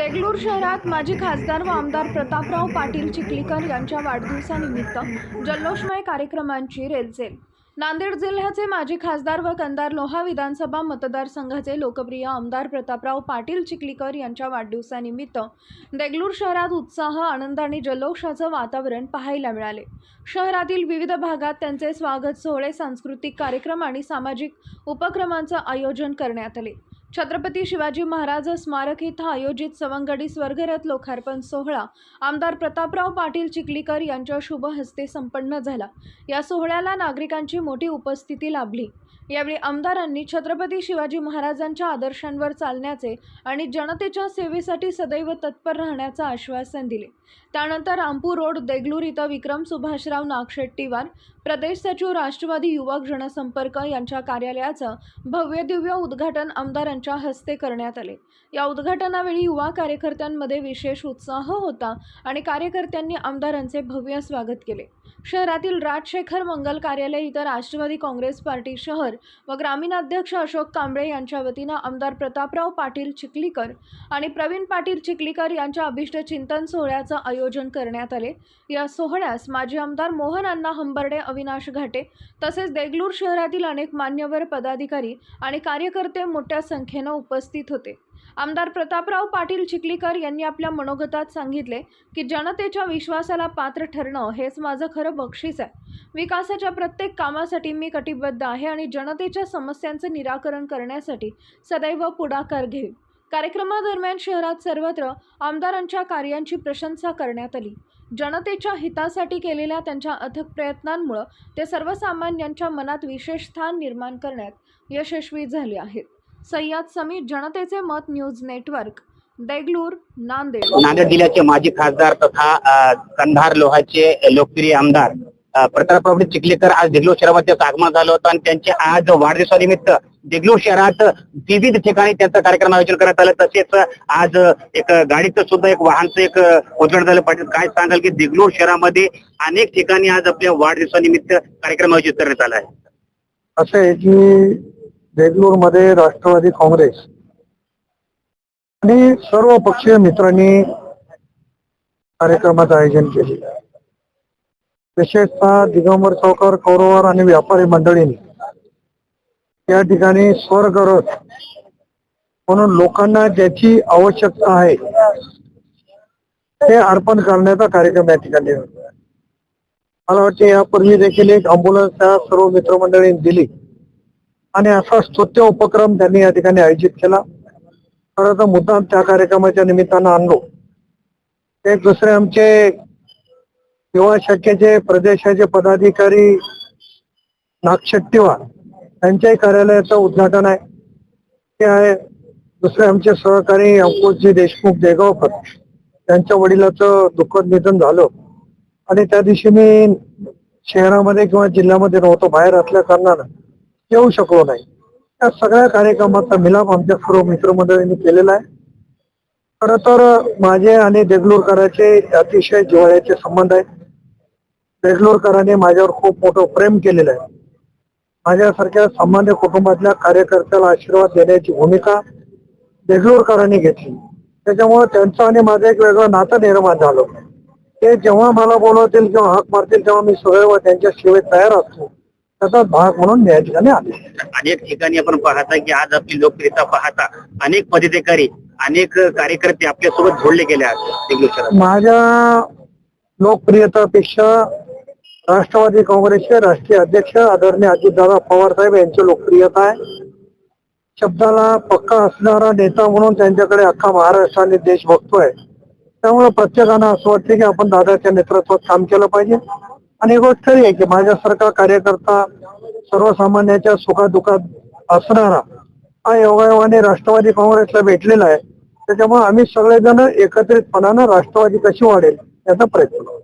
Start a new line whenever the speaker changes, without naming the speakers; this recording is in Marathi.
देगलूर शहरात माजी खासदार व आमदार प्रतापराव पाटील चिखलीकर यांच्या वाढदिवसानिमित्त जल्लोषमय कार्यक्रमांची रेलचेल. नांदेड जिल्ह्याचे माजी खासदार व कंदार लोहा विधानसभा मतदारसंघाचे लोकप्रिय आमदार प्रतापराव पाटील चिखलीकर यांच्या वाढदिवसानिमित्त देगलूर शहरात उत्साह आनंद आणि जल्लोषाचं वातावरण पाहायला मिळाले. शहरातील विविध भागात त्यांचे स्वागत सोहळे सांस्कृतिक कार्यक्रम आणि सामाजिक उपक्रमांचं आयोजन करण्यात आले. छत्रपती शिवाजी महाराज स्मारक इथं आयोजित सवंगडी स्वर्गरथ लोकार्पण सोहळा. आमदार प्रतापराव पाटील चिखलीकर यांच्या शुभ हस्ते संपन्न झाला. या सोहळ्याला नागरिकांची मोठी उपस्थिती लाभली. यावेळी आमदारांनी छत्रपती शिवाजी महाराजांच्या आदर्शांवर चालण्याचे आणि जनतेच्या सेवेसाठी सदैव तत्पर राहण्याचं आश्वासन दिले. त्यानंतर रामपूर रोड देगलूर इथं विक्रम सुभाषराव नागशेट्टीवार प्रदेश सचिव राष्ट्रवादी युवक जनसंपर्क यांच्या कार्यालयाचं भव्य दिव्य उद्घाटन आमदारांच्या हस्ते करण्यात आले. या उद्घाटनावेळी युवा कार्यकर्त्यांमध्ये विशेष उत्साह होता आणि कार्यकर्त्यांनी आमदारांचे भव्य स्वागत केले. शहरातील राजशेखर मंगल कार्यालय इथं राष्ट्रवादी काँग्रेस पार्टी शहर व ग्रामीणाध्यक्ष अशोक कांबळे यांच्या वतीनं आमदार प्रतापराव पाटील चिखलीकर आणि प्रवीण पाटील चिखलीकर यांच्या अभिष्ट चिंतन सोहळ्याचं आयोजन करण्यात आले. या सोहळ्यास माजी आमदार मोहन अण्णा हंबर्डे अविनाश घाटे तसेच देगलूर शहरातील अनेक मान्यवर पदाधिकारी आणि कार्यकर्ते मोठ्या संख्येनं उपस्थित होते. आमदार प्रतापराव पाटील चिखलीकर यांनी आपल्या मनोगतात सांगितले की जनतेच्या विश्वासाला पात्र ठरणं हेच माझं खरं बक्षीस आहे. विकासाच्या प्रत्येक कामासाठी मी कटिबद्ध आहे आणि जनतेच्या समस्यांचं निराकरण करण्यासाठी सदैव पुढाकार घेईन. कार्यक्रमादरम्यान शहरात सर्वत्र आमदारांच्या कार्यांची प्रशंसा करण्यात आली. जनतेच्या हितासाठी केलेल्या त्यांच्या अथक प्रयत्नांमुळं ते सर्वसामान्यांच्या मनात विशेष स्थान निर्माण करण्यात यशस्वी झाले आहेत. सय्यद समीर जनतेचे मत न्यूज नेटवर्क देगलूर नांदेड.
नांदेड जिल्ह्याचे माजी खासदार तथा कंधार लोहाचे लोकप्रिय आमदार अ, प्रतापराव चिखलीकर आज देगलूर शहरामध्ये आगमन झालं होतं आणि त्यांच्या आज वाढदिवसानिमित्त देगलूर शहरात विविध ठिकाणी त्यांचं कार्यक्रम आयोजन करण्यात आलं. तसेच आज एक गाडीचं सुद्धा एक वाहनचं एक उद्घाटन झालं. पाटील काय सांगाल की देगलूर शहरामध्ये अनेक ठिकाणी आज आपल्या वाढदिवसानिमित्त कार्यक्रम आयोजित करण्यात आला आहे?
असं आहे की देगलूरमध्ये राष्ट्रवादी काँग्रेस आणि सर्व पक्षीय मित्रांनी कार्यक्रमाचं आयोजन केले विशेषतः दिगंबर चौकर कौरवर आणि व्यापारी मंडळींनी या ठिकाणी स्वर करत म्हणून लोकांना ज्याची आवश्यकता आहे ते अर्पण करण्याचा कार्यक्रम या ठिकाणी मला वाटते यापूर्वी देखील एक अँब्युलन्स त्या सर्व मित्रमंडळींनी दिली. आणि असा स्तुत्य उपक्रम त्यांनी या ठिकाणी आयोजित केला. खरं तर मुद्दाम त्या कार्यक्रमाच्या निमित्तानं आणलो. एक दुसरे आमचे युवा शाखेचे प्रदेशाचे पदाधिकारी नागशेट्टीवार त्यांच्याही कार्यालयाचं उद्घाटन आहे. ते आहे दुसरे आमचे सहकारी अंकुशजी देशमुख देगावकर त्यांच्या वडिलाचं दुःखद निधन झालं. आणि त्या दिवशी मी शहरामध्ये किंवा जिल्ह्यामध्ये नव्हतो बाहेर असल्या कारणानं येऊ शकलो नाही. त्या सगळ्या कार्यक्रमाचा मिलाप आमच्या सर्व मित्रमंडळींनी केलेला आहे. खर तर माझे आणि देगलूरकरांचे अतिशय जिव्हाळ्याचे संबंध आहेत देगलूरकरांनी माझ्यावर खूप मोठं प्रेम केलेलं आहे. माझ्यासारख्या सामान्य कुटुंबातल्या कार्यकर्त्याला आशीर्वाद देण्याची भूमिका देगलूरकरांनी घेतली. त्याच्यामुळे त्यांचं आणि माझं एक वेगळं नातं निर्माण झालं. ते जेव्हा मला बोलवतील किंवा हाक मारतील तेव्हा मी सदैव त्यांच्या सेवेत तयार असतो. त्याचाच भाग म्हणून या ठिकाणी आले
अनेक ठिकाणी आपण पाहता की आज आपली लोकप्रियता पाहता अनेक पदाधिकारी अनेक कार्यकर्ते आपल्यासोबत जोडले गेले आहेत.
माझ्या लोकप्रियतेपेक्षा राष्ट्रवादी काँग्रेसचे राष्ट्रीय अध्यक्ष आदरणीय अजितदादा पवार साहेब यांची लोकप्रियता आहे. शब्दाला पक्का असणारा नेता म्हणून त्यांच्याकडे अख्खा महाराष्ट्राने देश बघतोय. त्यामुळे प्रत्येकानं असं वाटतं की आपण दादाच्या नेतृत्वात काम केलं पाहिजे. आणि एक गोष्ट खरी आहे की माझ्यासारखा कार्यकर्ता सर्वसामान्याच्या सुखादुखात असणारा हा योगायोगाने राष्ट्रवादी काँग्रेसला भेटलेला आहे. त्याच्यामुळे आम्ही सगळेजण एकत्रितपणानं राष्ट्रवादी कशी वाढेल याचा प्रयत्न करतो